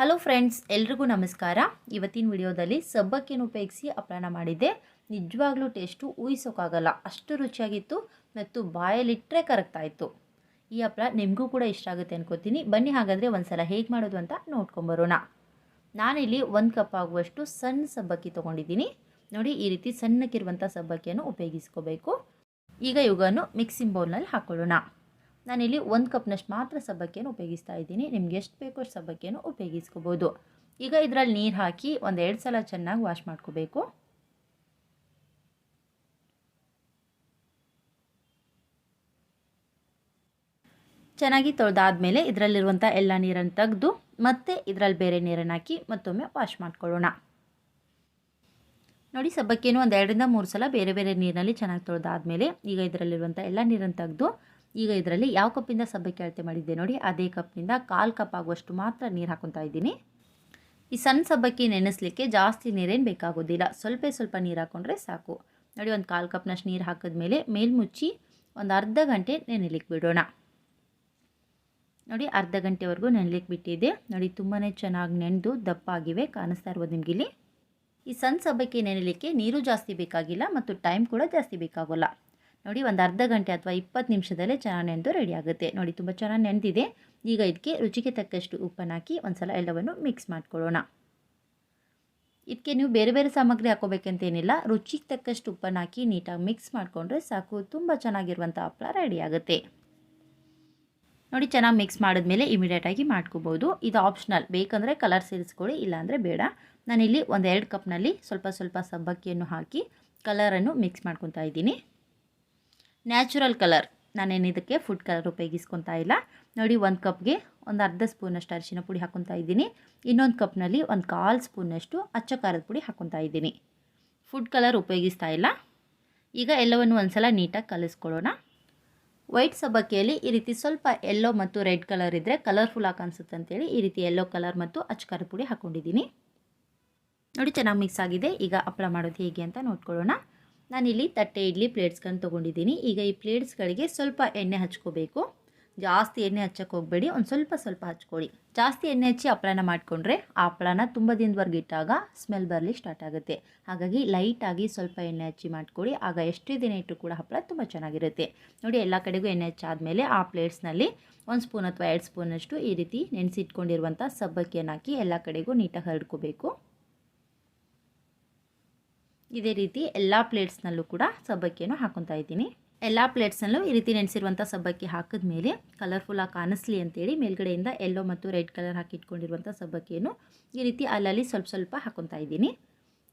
Hello friends ಎಲ್ರಿಗೂ ನಮಸ್ಕಾರ. ಇವತ್ತಿನ ವಿಡಿಯೋದಲ್ಲಿ ಸಬ್ಬಕ್ಕಿನ ಉಪಯೋಗಿಸಿ ಹಪ್ಪಳನ ಮಾಡಿದ್ದೆ. ನಿಜವಾಗ್ಲೂ ಟೇಸ್ಟು ಊಹಿಸೋಕ್ಕಾಗಲ್ಲ ಅಷ್ಟು ರುಚಿಯಾಗಿತ್ತು ಮತ್ತು ಬಾಯಲ್ಲಿಟ್ಟರೆ ಇತ್ತು ಈ ಹಪ್ಪಳ ನಿಮಗೂ ಕೂಡ ಇಷ್ಟ ಆಗುತ್ತೆ ಅನ್ಕೋತೀನಿ. ಬನ್ನಿ ಹಾಗಾದರೆ ಒಂದ್ಸಲ ಹೇಗೆ ಮಾಡೋದು ಅಂತ ನೋಡ್ಕೊಂಬರೋಣ ನಾನಿಲ್ಲಿ ಒಂದು ಕಪ್ ಆಗುವಷ್ಟು ಸಣ್ಣ ಸಬ್ಬಕ್ಕಿ ತೊಗೊಂಡಿದ್ದೀನಿ. ನೋಡಿ, ಈ ರೀತಿ ಸಣ್ಣಕ್ಕಿರುವಂಥ ಸಬ್ಬಕ್ಕಿಯನ್ನು ಉಪಯೋಗಿಸ್ಕೋಬೇಕು. ಈಗ ಇವುಗಳನ್ನು ಮಿಕ್ಸಿಂಗ್ ಬೌಲ್ನಲ್ಲಿ ಹಾಕ್ಕೊಳ್ಳೋಣ ನಾನಿಲ್ಲಿ ಒಂದು ಕಪ್ನಷ್ಟು ಮಾತ್ರ ಸಬ್ಬಕ್ಕಿಯನ್ನು ಉಪಯೋಗಿಸ್ತಾ ಇದ್ದೀನಿ. ನಿಮ್ಗೆ ಎಷ್ಟು ಬೇಕೋ ಅಷ್ಟು ಸಬ್ಬಕ್ಕಿಯನ್ನು ಉಪಯೋಗಿಸ್ಕೋಬೋದು. ಈಗ ಇದರಲ್ಲಿ ನೀರು ಹಾಕಿ ಒಂದು ಎರಡು ಸಲ ಚೆನ್ನಾಗಿ ವಾಶ್ ಮಾಡ್ಕೋಬೇಕು. ಚೆನ್ನಾಗಿ ತೊಳೆದಾದ್ಮೇಲೆ ಇದರಲ್ಲಿರುವಂಥ ಎಲ್ಲ ನೀರನ್ನು ತೆಗೆದು ಮತ್ತೆ ಇದರಲ್ಲಿ ಬೇರೆ ನೀರನ್ನು ಹಾಕಿ ಮತ್ತೊಮ್ಮೆ ವಾಶ್ ಮಾಡ್ಕೊಳ್ಳೋಣ. ನೋಡಿ ಸಬ್ಬಕ್ಕಿಯನ್ನು ಒಂದು ಎರಡರಿಂದ ಮೂರು ಸಲ ಬೇರೆ ಬೇರೆ ನೀರಿನಲ್ಲಿ ಚೆನ್ನಾಗಿ ತೊಳೆದಾದ್ಮೇಲೆ ಈಗ ಇದರಲ್ಲಿರುವಂಥ ಎಲ್ಲ ನೀರನ್ನು ತೆಗೆದು ಈಗ ಇದರಲ್ಲಿ ಯಾವ ಕಪ್ಪಿಂದ ಸಬ್ಬಕ್ಕಿ ಅಳತೆ ಮಾಡಿದ್ದೆ ನೋಡಿ, ಅದೇ ಕಪ್ನಿಂದ ಕಾಲು ಕಪ್ ಆಗುವಷ್ಟು ಮಾತ್ರ ನೀರು ಹಾಕೊತಾ ಇದ್ದೀನಿ. ಈ ಸಣ್ಣ ಸಬ್ಬಕ್ಕಿ ನೆನೆಸಲಿಕ್ಕೆ ಜಾಸ್ತಿ ನೀರೇನು ಬೇಕಾಗೋದಿಲ್ಲ. ಸ್ವಲ್ಪ ಸ್ವಲ್ಪ ನೀರು ಹಾಕ್ಕೊಂಡ್ರೆ ಸಾಕು. ನೋಡಿ, ಒಂದು ಕಾಲು ಕಪ್ನಷ್ಟು ನೀರು ಹಾಕಿದ್ಮೇಲೆ ಮೇಲ್ಮುಚ್ಚಿ ಒಂದು ಅರ್ಧ ಗಂಟೆ ನೆನೆಲಿಕ್ಕೆ ಬಿಡೋಣ. ನೋಡಿ, ಅರ್ಧ ಗಂಟೆವರೆಗೂ ನೆನೆಲಿಕ್ಕೆ ಬಿಟ್ಟಿದ್ದೆ ನೋಡಿ ತುಂಬಾ ಚೆನ್ನಾಗಿ ನೆನೆದು ದಪ್ಪ ಆಗಿವೆ ಕಾಣಿಸ್ತಾ ಇರ್ಬೋದು ನಿಮಗಿಲ್ಲಿ. ಈ ಸಣ್ಣ ಸಬ್ಬಕ್ಕಿ ನೆನೆಲಿಕ್ಕೆ ನೀರು ಜಾಸ್ತಿ ಬೇಕಾಗಿಲ್ಲ ಮತ್ತು ಟೈಮ್ ಕೂಡ ಜಾಸ್ತಿ ಬೇಕಾಗೋಲ್ಲ. ನೋಡಿ, ಒಂದು ಅರ್ಧ ಗಂಟೆ ಅಥವಾ ಇಪ್ಪತ್ತು ನಿಮಿಷದಲ್ಲೇ ಚೆನ್ನಾಗಿ ನೆನೆದು ರೆಡಿ ಆಗುತ್ತೆ. ನೋಡಿ, ತುಂಬ ಚೆನ್ನಾಗಿ ನೆನೆದಿದೆ. ಈಗ ಇದಕ್ಕೆ ರುಚಿಗೆ ತಕ್ಕಷ್ಟು ಉಪ್ಪನ್ನು ಹಾಕಿ ಒಂದು ಸಲ ಎಲ್ಲವನ್ನು ಮಿಕ್ಸ್ ಮಾಡ್ಕೊಳ್ಳೋಣ. ಇದಕ್ಕೆ ನೀವು ಬೇರೆ ಬೇರೆ ಸಾಮಗ್ರಿ ಹಾಕೋಬೇಕಂತೇನಿಲ್ಲ ರುಚಿಗೆ ತಕ್ಕಷ್ಟು ಉಪ್ಪನ್ನು ಹಾಕಿ ನೀಟಾಗಿ ಮಿಕ್ಸ್ ಮಾಡಿಕೊಂಡ್ರೆ ಸಾಕು. ತುಂಬ ಚೆನ್ನಾಗಿರುವಂಥ ಹಪ್ಪಳ ರೆಡಿ ಆಗುತ್ತೆ. ನೋಡಿ, ಚೆನ್ನಾಗಿ ಮಿಕ್ಸ್ ಮಾಡಿದ್ಮೇಲೆ ಇಮಿಡಿಯೇಟಾಗಿ ಮಾಡ್ಕೋಬೋದು. ಇದು ಆಪ್ಷನಲ್ ಬೇಕಂದರೆ ಕಲರ್ ಸೇರಿಸ್ಕೊಳ್ಳಿ, ಇಲ್ಲಾಂದರೆ ಬೇಡ. ನಾನಿಲ್ಲಿ ಒಂದು ಎರಡು ಕಪ್ನಲ್ಲಿ ಸ್ವಲ್ಪ ಸ್ವಲ್ಪ ಸಬ್ಬಕ್ಕಿಯನ್ನು ಹಾಕಿ ಕಲರನ್ನು ಮಿಕ್ಸ್ ಮಾಡ್ಕೊತಾ ಇದ್ದೀನಿ. Natural colour. ನಾನೇನು ಇದಕ್ಕೆ ಫುಡ್ ಕಲರ್ ಉಪಯೋಗಿಸ್ಕೊತಾ ಇಲ್ಲ. ನೋಡಿ, ಒಂದು ಕಪ್ಗೆ ಒಂದು ಅರ್ಧ ಸ್ಪೂನಷ್ಟು ಅರಿಶಿನ ಪುಡಿ ಹಾಕ್ಕೊತಾ ಇದ್ದೀನಿ. ಇನ್ನೊಂದು ಕಪ್ನಲ್ಲಿ ಒಂದು ಕಾಲು ಸ್ಪೂನಷ್ಟು ಅಚ್ಚ ಖಾರದ ಪುಡಿ ಹಾಕ್ಕೊತಾ ಇದ್ದೀನಿ. ಫುಡ್ ಕಲರ್ ಉಪಯೋಗಿಸ್ತಾ ಇಲ್ಲ. ಈಗ ಎಲ್ಲವನ್ನು ಒಂದು ಸಲ ನೀಟಾಗಿ ಕಲಿಸ್ಕೊಳ್ಳೋಣ. ವೈಟ್ ಸಬ್ಬಕ್ಕಿಯಲ್ಲಿ ಈ ರೀತಿ ಸ್ವಲ್ಪ ಎಲ್ಲೋ ಮತ್ತು ರೆಡ್ ಕಲರ್ ಇದ್ದರೆ ಕಲರ್ಫುಲ್ ಆಗಿ ಅನಿಸುತ್ತೆ ಅಂತೇಳಿ ಈ ರೀತಿ ಎಲ್ಲೋ ಕಲರ್ ಮತ್ತು ಅಚ್ಚ ಖಾರದ ಪುಡಿ ಹಾಕ್ಕೊಂಡಿದ್ದೀನಿ ನೋಡಿ, ಚೆನ್ನಾಗಿ ಮಿಕ್ಸ್ ಆಗಿದೆ. ಈಗ ಹಪ್ಪಳ ಮಾಡೋದು ಹೇಗೆ ಅಂತ ನೋಡ್ಕೊಳ್ಳೋಣ. ನಾನಿಲ್ಲಿ ತಟ್ಟೆ ಇಡ್ಲಿ ಪ್ಲೇಟ್ಸ್ಗಳನ್ನು ತೊಗೊಂಡಿದ್ದೀನಿ. ಈಗ ಈ ಪ್ಲೇಟ್ಸ್ಗಳಿಗೆ ಸ್ವಲ್ಪ ಎಣ್ಣೆ ಹಚ್ಕೋಬೇಕು. ಜಾಸ್ತಿ ಎಣ್ಣೆ ಹಚ್ಚಕ್ಕೆ ಹೋಗಬೇಡಿ. ಒಂದು ಸ್ವಲ್ಪ ಸ್ವಲ್ಪ ಹಚ್ಕೊಳ್ಳಿ ಜಾಸ್ತಿ ಎಣ್ಣೆ ಹಚ್ಚಿ ಹಪ್ಪಳನ ಮಾಡಿಕೊಂಡ್ರೆ ಆ ಹಪ್ಪಳನ ತುಂಬ ದಿನದವರೆಗೆ ಇಟ್ಟಾಗ ಸ್ಮೆಲ್ ಬರಲಿ ಸ್ಟಾರ್ಟ್ ಆಗುತ್ತೆ. ಹಾಗಾಗಿ ಲೈಟಾಗಿ ಸ್ವಲ್ಪ ಎಣ್ಣೆ ಹಚ್ಚಿ ಮಾಡ್ಕೊಳ್ಳಿ. ಆಗ ಎಷ್ಟೇ ದಿನ ಇಟ್ಟರು ಕೂಡ ಹಪ್ಪಳ ತುಂಬ ಚೆನ್ನಾಗಿರುತ್ತೆ. ನೋಡಿ, ಎಲ್ಲ ಕಡೆಗೂ ಎಣ್ಣೆ ಹಚ್ಚಾದಮೇಲೆ ಆ ಪ್ಲೇಟ್ಸ್ನಲ್ಲಿ ಒಂದು ಸ್ಪೂನ್ ಅಥವಾ ಎರಡು ಸ್ಪೂನಷ್ಟು ಈ ರೀತಿ ನೆನೆಸಿಟ್ಕೊಂಡಿರುವಂಥ ಸಬ್ಬಕ್ಕಿಯನ್ನು ಹಾಕಿ ಎಲ್ಲ ಕಡೆಗೂ ನೀಟಾಗಿ ಹರಡ್ಕೋಬೇಕು. ಇದೇ ರೀತಿ ಎಲ್ಲ ಪ್ಲೇಟ್ಸ್ನಲ್ಲೂ ಕೂಡ ಸಬ್ಬಕ್ಕಿಯನ್ನು ಹಾಕೊತಾ ಇದ್ದೀನಿ. ಎಲ್ಲ ಪ್ಲೇಟ್ಸ್ನಲ್ಲೂ ಈ ರೀತಿ ನೆನೆಸಿರುವಂಥ ಸಬ್ಬಕ್ಕಿ ಹಾಕಿದ ಮೇಲೆ ಕಲರ್ಫುಲ್ಲಾಗಿ ಕಾಣಿಸ್ಲಿ ಅಂತೇಳಿ ಮೇಲ್ಗಡೆಯಿಂದ ಎಲ್ಲೋ ಮತ್ತು ರೆಡ್ ಕಲರ್ ಹಾಕಿ ಇಟ್ಕೊಂಡಿರುವಂಥ ಸಬ್ಬಕ್ಕಿಯನ್ನು ಈ ರೀತಿ ಅಲ್ಲಲ್ಲಿ ಸ್ವಲ್ಪ ಸ್ವಲ್ಪ ಹಾಕೊತಾ ಇದ್ದೀನಿ.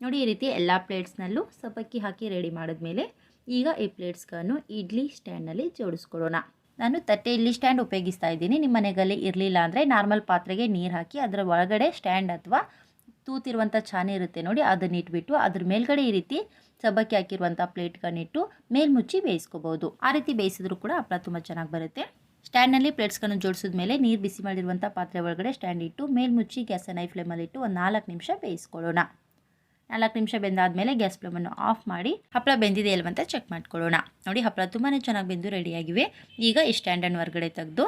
ನೋಡಿ ಈ ರೀತಿ ಎಲ್ಲ ಪ್ಲೇಟ್ಸ್ನಲ್ಲೂ ಸಬ್ಬಕ್ಕಿ ಹಾಕಿ ರೆಡಿ ಮಾಡಿದ್ಮೇಲೆ ಈಗ ಈ ಪ್ಲೇಟ್ಸ್ಗಳನ್ನು ಇಡ್ಲಿ ಸ್ಟ್ಯಾಂಡ್ನಲ್ಲಿ ಜೋಡಿಸ್ಕೊಡೋಣ ನಾನು ತಟ್ಟೆ ಇಡ್ಲಿ ಸ್ಟ್ಯಾಂಡ್ ಉಪಯೋಗಿಸ್ತಾ ಇದ್ದೀನಿ. ನಿಮ್ಮ ಮನೆಯಲ್ಲಿ ಇರಲಿಲ್ಲ ಅಂದರೆ ನಾರ್ಮಲ್ ಪಾತ್ರೆಗೆ ನೀರು ಹಾಕಿ ಅದರ ಒಳಗಡೆ ಸ್ಟ್ಯಾಂಡ್ ಅಥವಾ ತೂತಿರುವಂಥ ಚಾನೆ ಇರುತ್ತೆ ನೋಡಿ, ಅದನ್ನ ಇಟ್ಬಿಟ್ಟು ಅದ್ರ ಮೇಲ್ಗಡೆ ಈ ರೀತಿ ಸಬ್ಬಕ್ಕಿ ಹಾಕಿರುವಂಥ ಪ್ಲೇಟ್ಗಳನ್ನಿಟ್ಟು ಮೇಲ್ಮುಚ್ಚಿ ಬೇಯಿಸ್ಕೋಬಹುದು ಆ ರೀತಿ ಬೇಯಿಸಿದ್ರು ಕೂಡ ಹಪ್ಪಳ ತುಂಬ ಚೆನ್ನಾಗಿ ಬರುತ್ತೆ. ಸ್ಟ್ಯಾಂಡ್ನಲ್ಲಿ ಪ್ಲೇಟ್ಸ್ಗಳನ್ನು ಜೋಡಿಸಿದ ಮೇಲೆ ನೀರು ಬಿಸಿ ಮಾಡಿರುವಂಥ ಪಾತ್ರೆ ಒಳಗಡೆ ಸ್ಟ್ಯಾಂಡ್ ಇಟ್ಟು ಮೇಲ್ಮುಚ್ಚಿ ಗ್ಯಾಸನ್ನು ಐ ಫ್ಲೇಮಲ್ಲಿ ಇಟ್ಟು ಒಂದು ನಾಲ್ಕು ನಿಮಿಷ ಬೇಯಿಸ್ಕೊಳ್ಳೋಣ. ನಾಲ್ಕು ನಿಮಿಷ ಬೆಂದಾದಮೇಲೆ ಗ್ಯಾಸ್ ಫ್ಲೇಮನ್ನು ಆಫ್ ಮಾಡಿ ಹಪ್ಪಳ ಬೆಂದಿದೆ ಇಲ್ವಂತ ಚೆಕ್ ಮಾಡ್ಕೊಳ್ಳೋಣ. ನೋಡಿ ಹಪ್ಪಳ ತುಂಬಾ ಚೆನ್ನಾಗಿ ಬೆಂದು ರೆಡಿಯಾಗಿವೆ ಈಗ ಈ ಸ್ಟ್ಯಾಂಡನ್ನು ಹೊರಗಡೆ ತೆಗೆದು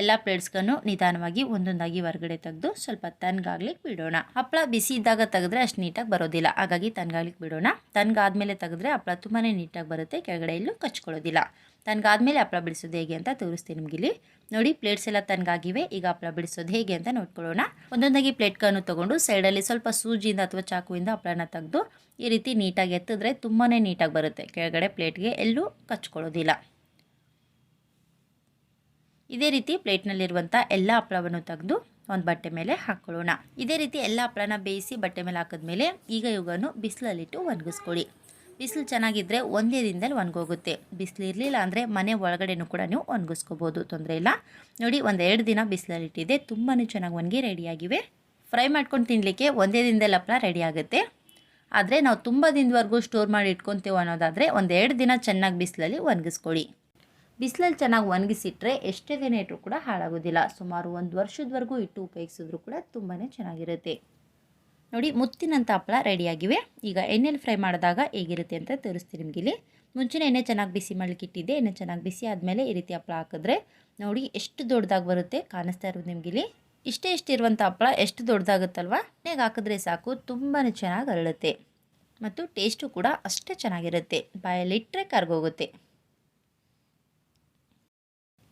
ಎಲ್ಲ ಪ್ಲೇಟ್ಸ್ಗೂ ನಿಧಾನವಾಗಿ ಒಂದೊಂದಾಗಿ ಹೊರಗಡೆ ತೆಗೆದು ಸ್ವಲ್ಪ ತನ್ಗಾಗ್ಲಿಕ್ಕೆ ಬಿಡೋಣ. ಹಪ್ಪಳ ಬಿಸಿ ಇದ್ದಾಗ ತೆಗೆದ್ರೆ ಅಷ್ಟು ನೀಟಾಗಿ ಬರೋದಿಲ್ಲ. ಹಾಗಾಗಿ ತನ್ಗಾಗ್ಲಿಕ್ಕೆ ಬಿಡೋಣ. ತನ್ಗಾದ್ಮೇಲೆ ತೆಗೆದ್ರೆ ಹಪ್ಪಳ ತುಂಬಾ ನೀಟಾಗಿ ಬರುತ್ತೆ, ಕೆಳಗಡೆ ಎಲ್ಲೂ ಕಚ್ಕೊಳ್ಳೋದಿಲ್ಲ. ತನ್ಗಾದ್ಮೇಲೆ ಹಪ್ಪಳ ಬಿಡಿಸೋದು ಹೇಗೆ ಅಂತ ತೋರಿಸ್ತೀನಿ ನಿಮಗಿಲ್ಲಿ ನೋಡಿ, ಪ್ಲೇಟ್ಸ್ ಎಲ್ಲ ತನ್ಗಾಗಿವೆ. ಈಗ ಹಪ್ಪಳ ಬಿಡಿಸೋದು ಹೇಗೆ ಅಂತ ನೋಡ್ಕೊಳ್ಳೋಣ. ಒಂದೊಂದಾಗಿ ಪ್ಲೇಟ್ಗಳನ್ನು ತೊಗೊಂಡು ಸೈಡಲ್ಲಿ ಸ್ವಲ್ಪ ಸೂಜಿಯಿಂದ ಅಥವಾ ಚಾಕುವಿಂದ ಹಪ್ಪಳನ ತೆಗೆದು ಈ ರೀತಿ ನೀಟಾಗಿ ಎತ್ತಿದ್ರೆ ತುಂಬಾ ನೀಟಾಗಿ ಬರುತ್ತೆ. ಕೆಳಗಡೆ ಪ್ಲೇಟ್ಗೆ ಎಲ್ಲೂ ಕಚ್ಕೊಳ್ಳೋದಿಲ್ಲ. ಇದೇ ರೀತಿ ಪ್ಲೇಟ್ನಲ್ಲಿರುವಂಥ ಎಲ್ಲ ಹಪ್ಪಳವನ್ನು ತೆಗೆದು ಒಂದು ಬಟ್ಟೆ ಮೇಲೆ ಹಾಕ್ಕೊಳ್ಳೋಣ ಇದೇ ರೀತಿ ಎಲ್ಲ ಹಪ್ಪಳನ ಬೇಯಿಸಿ ಬಟ್ಟೆ ಮೇಲೆ ಹಾಕಿದ್ಮೇಲೆ ಈಗ ಇವುಗಳನ್ನು ಬಿಸಿಲಲ್ಲಿಟ್ಟು ಒಣಗಿಸ್ಕೊಳ್ಳಿ. ಬಿಸಿಲು ಚೆನ್ನಾಗಿದ್ದರೆ ಒಂದೇ ದಿನದಲ್ಲಿ ಒಣಗೋಗುತ್ತೆ. ಬಿಸಿಲು ಇರಲಿಲ್ಲ ಅಂದರೆ ಮನೆ ಒಳಗಡೆನೂ ಕೂಡ ನೀವು ಒಣಗಿಸ್ಕೋಬೋದು, ತೊಂದರೆ ಇಲ್ಲ. ನೋಡಿ, ಒಂದೆರಡು ದಿನ ಬಿಸಿಲಲ್ಲಿಟ್ಟಿದೆ. ತುಂಬಾ ಚೆನ್ನಾಗಿ ಒಣಗಿ ರೆಡಿಯಾಗಿವೆ. ಫ್ರೈ ಮಾಡ್ಕೊಂಡು ತಿನ್ನಲಿಕ್ಕೆ ಒಂದೇ ದಿನದಲ್ಲಿ ಹಪ್ಪಳ ರೆಡಿ ಆಗುತ್ತೆ. ಆದರೆ ನಾವು ತುಂಬ ದಿನದವರೆಗೂ ಸ್ಟೋರ್ ಮಾಡಿ ಇಟ್ಕೊತೇವೆ ಅನ್ನೋದಾದರೆ ಒಂದೆರಡು ದಿನ ಚೆನ್ನಾಗಿ ಬಿಸಿಲಲ್ಲಿ ಒಣಗಿಸ್ಕೊಳ್ಳಿ. ಬಿಸಿಲಲ್ಲಿ ಚೆನ್ನಾಗಿ ಒಣಗಿಸಿಟ್ರೆ ಎಷ್ಟೇ ದಿನ ಇಟ್ಟರೂ ಕೂಡ ಹಾಳಾಗೋದಿಲ್ಲ. ಸುಮಾರು ಒಂದು ವರ್ಷದವರೆಗೂ ಇಟ್ಟು ಉಪಯೋಗಿಸಿದ್ರು ಕೂಡ ತುಂಬಾ ಚೆನ್ನಾಗಿರುತ್ತೆ. ನೋಡಿ ಮುತ್ತಿನಂಥ ಹಪ್ಪಳ ರೆಡಿಯಾಗಿವೆ. ಈಗ ಎಣ್ಣೆಲಿ ಫ್ರೈ ಮಾಡಿದಾಗ ಹೇಗಿರುತ್ತೆ ಅಂತ ತೋರಿಸ್ತೀನಿ ನಿಮಗಿಲ್ಲಿ ಮುಂಚೆನೇ ಎಣ್ಣೆ ಚೆನ್ನಾಗಿ ಬಿಸಿ ಮಾಡಲಿಕ್ಕಿಟ್ಟಿದ್ದೆ ಎಣ್ಣೆ ಚೆನ್ನಾಗಿ ಬಿಸಿ ಆದಮೇಲೆ ಈ ರೀತಿ ಹಪ್ಪಳ ಹಾಕಿದ್ರೆ ನೋಡಿ ಎಷ್ಟು ದೊಡ್ಡದಾಗಿ ಬರುತ್ತೆ ಕಾಣಿಸ್ತಾ ಇರೋದು ನಿಮಗಿಲ್ಲಿ ಇಷ್ಟೇ ಇಷ್ಟಿರುವಂಥ ಹಪ್ಪಳ ಎಷ್ಟು ದೊಡ್ಡದಾಗುತ್ತಲ್ವ? ಎಣ್ಣೆಗೆ ಹಾಕಿದ್ರೆ ಸಾಕು ತುಂಬಾ ಚೆನ್ನಾಗಿ ಅರಳುತ್ತೆ. ಮತ್ತು ಟೇಸ್ಟು ಕೂಡ ಅಷ್ಟೇ ಚೆನ್ನಾಗಿರುತ್ತೆ. ಬಾಯಲ್ಲಿಟ್ಟರೆ ಕರ್ಗೋಗುತ್ತೆ.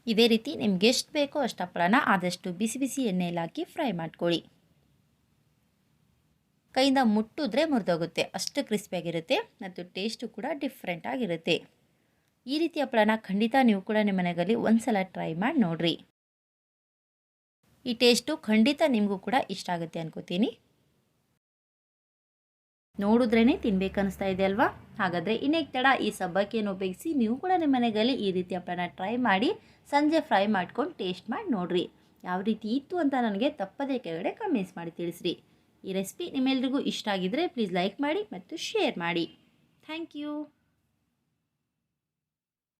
ಇದೇ ರೀತಿ ನಿಮ್ಗೆ ಎಷ್ಟು ಬೇಕೋ ಅಷ್ಟು ಹಪ್ಪಳನ ಆದಷ್ಟು ಬಿಸಿ ಬಿಸಿ ಎಣ್ಣೆಯಲ್ಲಿ ಹಾಕಿ ಫ್ರೈ ಮಾಡ್ಕೊಳ್ಳಿ. ಕೈಯಿಂದ ಮುಟ್ಟಿದ್ರೆ ಮುರಿದೋಗುತ್ತೆ. ಅಷ್ಟು ಕ್ರಿಸ್ಪಿಯಾಗಿರುತ್ತೆ ಮತ್ತು ಟೇಸ್ಟು ಕೂಡ ಡಿಫ್ರೆಂಟ್ ಆಗಿರುತ್ತೆ. ಈ ರೀತಿ ಹಪ್ಪಳನ ಖಂಡಿತ ನೀವು ಕೂಡ ನಿಮ್ಮ ಮನೆಯಲ್ಲಿ ಒಂದ್ಸಲ ಟ್ರೈ ಮಾಡಿ ನೋಡಿರಿ. ಈ ಟೇಸ್ಟು ಖಂಡಿತ ನಿಮಗೂ ಕೂಡ ಇಷ್ಟ ಆಗುತ್ತೆ ಅನ್ಕೋತೀನಿ. ನೋಡಿದ್ರೇ ತಿನ್ಬೇಕನ್ನಿಸ್ತಾ ಇದೆ ಅಲ್ವಾ? ಹಾಗಾದರೆ ಇನ್ನೇಕ್ ತಡ ಈ ಸಬ್ಬಕ್ಕಿಯನ್ನು ಉಪಯೋಗಿಸಿ ನೀವು ಕೂಡ ನಿಮ್ಮ ಮನೆಯಲ್ಲಿ ಈ ರೀತಿ ಹಪ್ಪಳನ ಟ್ರೈ ಮಾಡಿ, ಸಂಜೆ ಫ್ರೈ ಮಾಡ್ಕೊಂಡು ಟೇಸ್ಟ್ ಮಾಡಿ ನೋಡಿರಿ. ಯಾವ ರೀತಿ ಇತ್ತು ಅಂತ ನನಗೆ ತಪ್ಪದೇ ಕೆಳಗಡೆ ಕಮೆಂಟ್ಸ್ ಮಾಡಿ ತಿಳಿಸ್ರಿ. ಈ ರೆಸಿಪಿ ನಿಮ್ಮೆಲ್ರಿಗೂ ಇಷ್ಟ ಆಗಿದ್ದರೆ ಪ್ಲೀಸ್ ಲೈಕ್ ಮಾಡಿ ಮತ್ತು ಶೇರ್ ಮಾಡಿ. Thank you